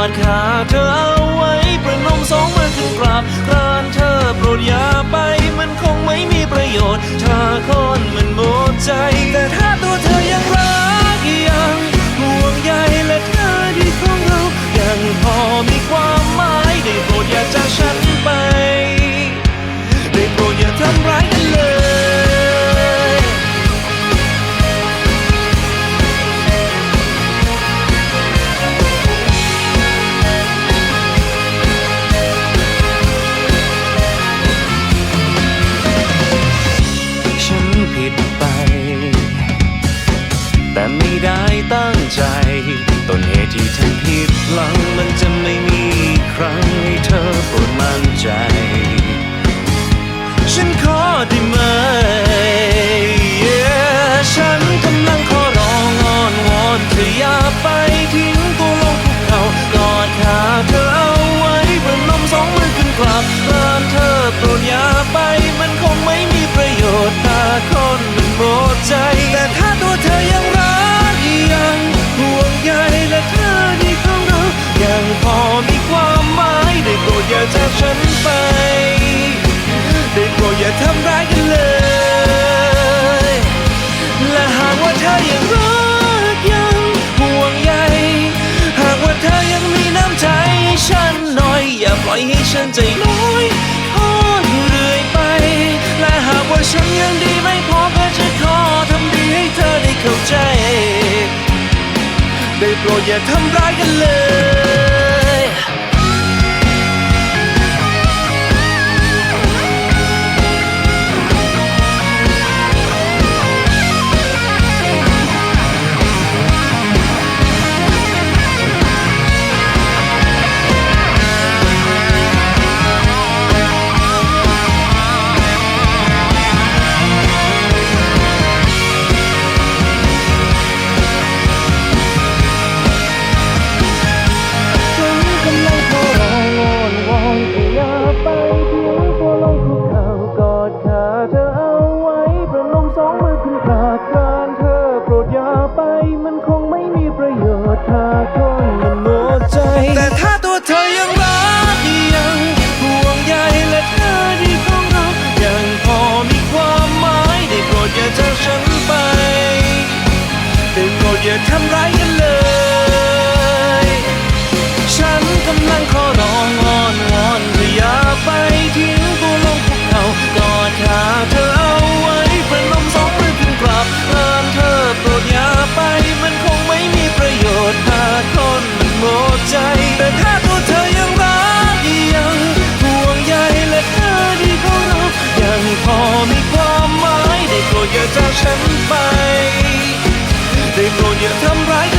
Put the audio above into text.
อดขาเธอเอาไว้ประนมสองมือขึ้นกราบกรานเธอโปรดอย่าไปมันคงไม่มีประโยชน์ถ้าคนมันหมดใจแต่ถ้า แต่ไม่ได้ตั้งใจ ต้นเหตุที่ทำผิดหลังมันจะไม่มีครั้งให้เธอโปรดมั่นใจ ฉันขอได้ไหม Yeah ฉันกำลัง ทำร้ายกันเลย และหากว่าเธอยังรักยังห่วงใย หากว่าเธอยังมีน้ำใจให้ฉันหน่อย อย่าปล่อยให้ฉันใจลอยทอดเรื่อยไป และหากว่าฉันยังดีไม่พอก็จะขอทำดีให้เธอได้เข้าใจ ได้โปรดอย่าทำร้ายกันเลย สองมือขึ้นกราบกรานเธอโปรดอย่าไป มันคงไม่มีประโยชน์ถ้าคนมันหมดใจ แต่ถ้าตัวเธอยังรักยังห่วงใยและเธอที่ของเรายังพอมีความหมายได้โปรดอย่าจากฉันไปได้โปรดอย่าทำร้าย โปรดอย่าจากฉันไป ได้โปรดอย่าทำร้ายกันเลย